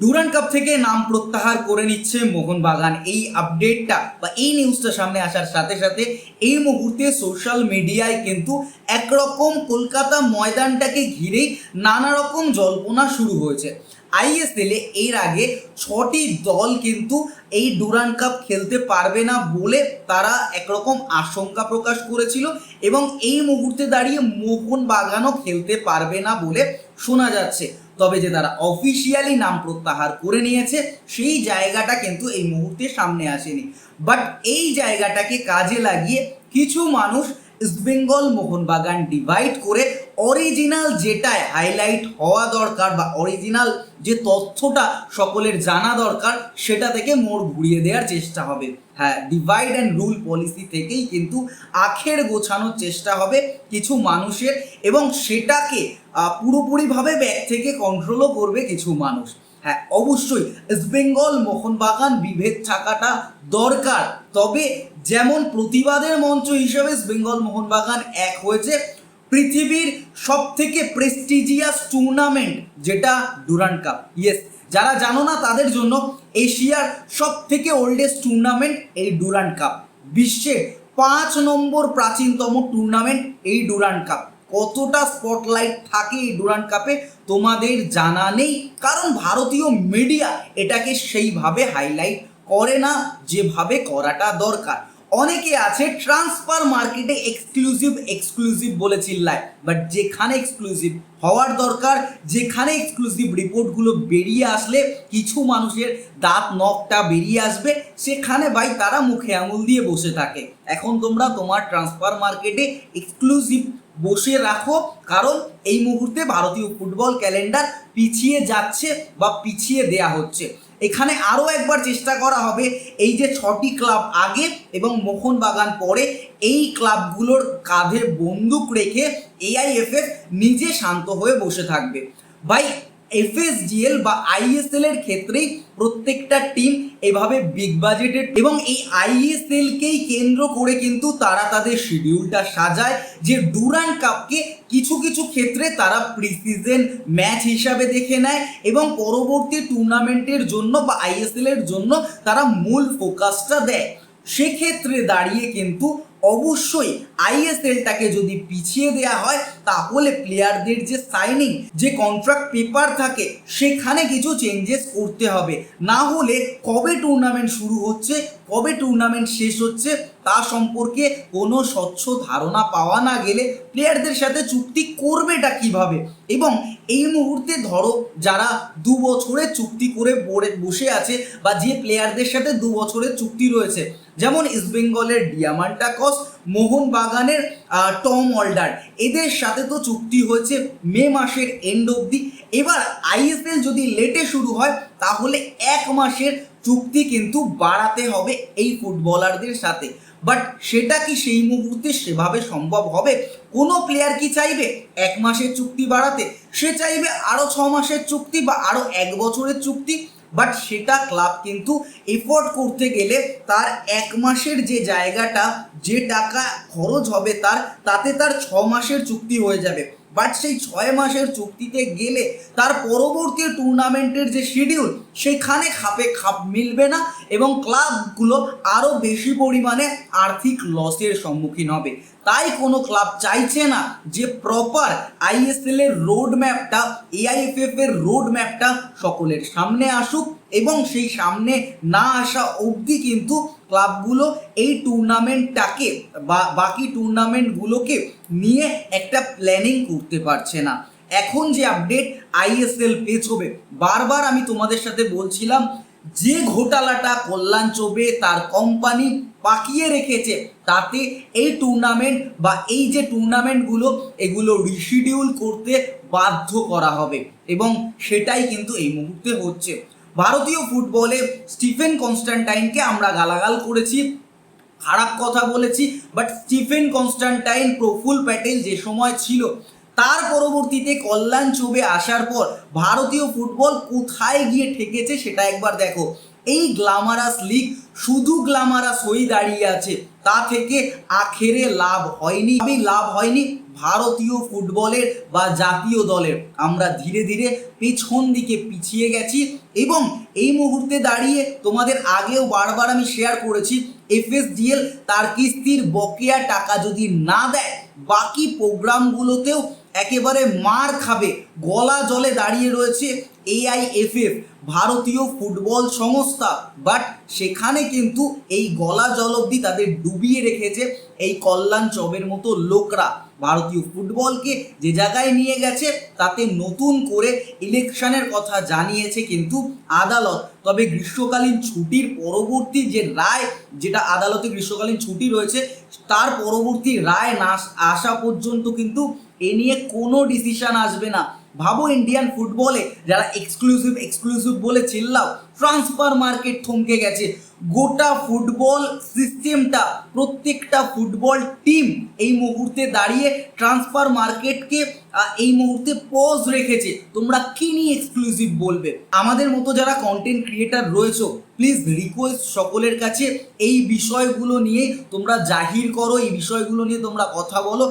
Duran cup থেকে নাম প্রত্যাহার করে নিচ্ছে মোহনবাগান। এই আপডেটটা বা এই নিউজটা সামনে আসার সাথে সাথে এই মুহূর্তে সোশ্যাল মিডিয়ায় কিন্তু একরকম কলকাতা ময়দানটাকে ঘিরেই নানা রকম জল্পনা শুরু হয়েছে। আইএসএলে এর আগে ছটি দল কিন্তু এই ডুরান কাপ খেলতে পারবে না বলে তারা একরকম আশঙ্কা প্রকাশ করেছিল এবং এই মুহূর্তে দাঁড়িয়ে মোহনবাগানও খেলতে পারবে না বলে শোনা যাচ্ছে। তবে যে তারা অফিসিয়ালি নাম প্রত্যাহার করে নিয়েছে, সেই জায়গাটা কিন্তু এই মুহূর্তে সামনে আসেনি। বাট এই জায়গাটাকে কাজে লাগিয়ে কিছু মানুষ ইস্টবেঙ্গল মোহনবাগান ডিভাইড করে অরিজিনাল যেটায় হাইলাইট হওয়া দরকার বা অরিজিনাল যে তথ্যটা সকলের জানা দরকার, সেটা থেকে মোড় ঘুরিয়ে দেওয়ার চেষ্টা হবে। হ্যাঁ ডিভাইড অ্যান্ড রুল পলিসি থেকেই কিন্তু আখের গোছানোর চেষ্টা হবে কিছু মানুষের এবং সেটাকে পুরোপুরিভাবে ব্যাগ থেকে কন্ট্রোলও করবে কিছু মানুষ। হ্যাঁ অবশ্যই ইস্টবেঙ্গল মোহনবাগান বিভেদ থাকাটা দরকার। তবে যেমন প্রতিবাদের মঞ্চ হিসেবে বেঙ্গল মোহনবাগান এক হয়েছে পৃথিবীর সব থেকে প্রেস্টিজিয়াস টুর্নামেন্ট যেটা ডুরান্ড কাপ ইয়েস যারা জানো না তাদের জন্য এশিয়ার সব থেকে ওল্ডেস্ট টুর্নামেন্ট এই ডুরান্ড কাপ বিশ্বের পাঁচ নম্বর প্রাচীনতম টুর্নামেন্ট এই ডুরান্ড কাপ কতটা স্পটলাইট থাকে এই ডুরান্ড কাপে তোমাদের জানা নেই, কারণ ভারতীয় মিডিয়া এটাকে সেইভাবে হাইলাইট করে না, যেভাবে করাটা দরকার। অনেকে আছে ট্রান্সফার মার্কেটে এক্সক্লুসিভ এক্সক্লুসিভ বলে চিল্লায়। বাট যেখানে এক্সক্লুসিভ হওয়ার দরকার, যেখানে এক্সক্লুসিভ রিপোর্টগুলো বেরিয়ে আসলে কিছু মানুষের দাঁত, নখটা বেরিয়ে আসবে, সেখানে ভাই তারা মুখে আঙুল দিয়ে বসে থাকে। এখন তোমরা তোমার ট্রান্সফার মার্কেটে এক্সক্লুসিভ বসে রাখো, কারণ এই মুহূর্তে ভারতীয় ফুটবল ক্যালেন্ডার পিছিয়ে যাচ্ছে বা পিছিয়ে দেয়া হচ্ছে। এখানে আরও একবার চেষ্টা করা হবে, এই যে ছটি ক্লাব আগে এবং মোহনবাগান পরে, এই ক্লাবগুলোর কাঁধে বন্দুক রেখে এআইএফএফ নিজে শান্ত হয়ে বসে থাকবে। ভাই এফএসডিএল বা আইএসএল এর ক্ষেত্রেই প্রত্যেকটা টিম এভাবে বিগ বাজেটের এবং এই আইএসএল কেই কেন্দ্র করে কিন্তু তারা তাদের শিডিউলটা সাজায়, যে ডুরান কাপকে কিছু কিছু ক্ষেত্রে তারা প্রিসিজন ম্যাচ হিসাবে দেখে নেয় এবং পরবর্তী টুর্নামেন্টের জন্য বা আইএসএল এর জন্য তারা মূল ফোকাসটা দেয়। সেক্ষেত্রে দাঁড়িয়ে কিন্তু অবশ্যই আইএসএলটাকে যদি পিছিয়ে দেওয়া হয়, তাহলে প্লেয়ারদের যে সাইনিং যে কন্ট্রাক্ট পেপার থাকে, সেখানে কিছু চেঞ্জেস করতে হবে। না হলে কবে টুর্নামেন্ট শুরু হচ্ছে, কবে টুর্নামেন্ট শেষ হচ্ছে, তা সম্পর্কে কোনো স্বচ্ছ ধারণা পাওয়া না গেলে প্লেয়ারদের সাথে চুক্তি করবেটা কীভাবে? এবং এই মুহূর্তে ধরো যারা দু বছরের চুক্তি করে বসে আছে, বা যে প্লেয়ারদের সাথে দু বছরের চুক্তি রয়েছে যেমন ইস্টবেঙ্গলের ডিয়ামান্টা কস মোহনবাগানের টম অল্ডার এদের সাথে তো চুক্তি হয়েছে মে মাসের এন্ড অবধি। এবার আইএসএল যদি লেটে শুরু হয়, তাহলে এক মাসের চুক্তি কিন্তু বাড়াতে হবে এই ফুটবলারদের সাথে। বাট সেটা কি সেই মুহূর্তে সেভাবে সম্ভব হবে? কোনো প্লেয়ার কি চাইবে এক মাসের চুক্তি বাড়াতে? সে চাইবে আরও ছ মাসের চুক্তি বা আরও এক বছরের চুক্তি। বাট সেটা ক্লাব কিন্তু এফোর্ড করতে গেলে তার এক মাসের যে জায়গাটা, যে টাকা খরচ হবে তার, তাতে তার ছ মাসের চুক্তি হয়ে যাবে। বাট সেই ছয় মাসের চুক্তিতে গেলে তার পরবর্তী টুর্নামেন্টের যে শিডিউল সেখানে খাপে খাপ মিলবে না এবং ক্লাবগুলো আরও বেশি পরিমাণে আর্থিক লসের সম্মুখীন হবে। তাই কোনো ক্লাব চাইছে না যে প্রপার আইএসএল এর রোড ম্যাপটা এআইএফএফ এর রোড ম্যাপটা সকলের সামনে আসুক। এবং সেই সামনে না আসা অবধি কিন্তু ক্লাবগুলো এই টুর্নামেন্টটাকে বা বাকি টুর্নামেন্টগুলোকে নিয়ে একটা প্ল্যানিং করতে পারছে না। এখন যে আপডেট আইএসএল পেছবে বারবার আমি তোমাদের সাথে বলছিলাম, যে ঘোটালাটা কল্যাণ চোবে তার কোম্পানি পাকিয়ে রেখেছে, তাতে এই টুর্নামেন্ট বা এই যে টুর্নামেন্টগুলো এগুলো রিশিডিউল করতে বাধ্য করা হবে। এবং সেটাই কিন্তু এই মুহূর্তে হচ্ছে। ভারতীয় ফুটবলে স্টিফেন কনস্ট্যান্টাইনকে আমরা গালাগাল করেছি, খারাপ কথা বলেছি but Stephen Constantine Praful Patel যে সময় ছিল, তার পরবর্তীতে কল্যাণ চোবে আসার পর ভারতীয় ফুটবল কোথায় গিয়ে ঠেকেছে সেটা একবার দেখো। এই গ্লামারাস লিগ শুধু গ্লামারাস হয়েই দাঁড়িয়ে আছে, তা থেকে আখেরে লাভ হয়নি আমি লাভ হয়নি। ভারতীয় ফুটবলের বা জাতীয় দলের। আমরা ধীরে ধীরে পেছন দিকে পিছিয়ে গেছি এবং এই মুহূর্তে দাঁড়িয়ে তোমাদের আগেও বারবার আমি শেয়ার করেছি এফএসডিএল তার কিস্তির বকেয়া টাকা যদি না দেয়, বাকি প্রোগ্রামগুলোতেও একেবারে মার খাবে। গলা জলে দাঁড়িয়ে রয়েছে এআইএফএফ ভারতীয় ফুটবল সংস্থা। বাট সেখানে কিন্তু এই গলা জল অবধি তাদের ডুবিয়ে রেখেছে এই কল্যাণ চবের মতো লোকরা। ভারতীয় ফুটবলকে যে জায়গায় নিয়ে গেছে, তাতে নতুন করে ইলেকশনের কথা জানিয়েছে কিন্তু আদালত। তবে গ্রীষ্মকালীন ছুটির পরবর্তী যে রায়, যেটা আদালতে গ্রীষ্মকালীন ছুটি রয়েছে, তার পরবর্তী রায় না আসা পর্যন্ত কিন্তু এ নিয়ে কোনো ডিসিশন আসবে না। ভাবো ইন্ডিয়ান ফুটবলে যারা এক্সক্লুসিভ এক্সক্লুসিভ বলে চিল্লাও ট্রান্সফার মার্কেট থমকে গেছে। গোটা ফুটবল সিস্টেমটা প্রত্যেকটা ফুটবল টিম এই মুহূর্তে দাঁড়িয়ে ট্রান্সফার মার্কেটকে এই মুহূর্তে পজ রেখেছে। তোমরা কি নিয়ে এক্সক্লুসিভ বলবে? আমাদের মতো যারা কন্টেন্ট ক্রিয়েটার রয়েছো প্লিজ রিকোয়েস্ট সকলের কাছে এই বিষয়গুলো নিয়ে তোমরা জাহির করো, এই বিষয়গুলো নিয়ে তোমরা কথা বলো।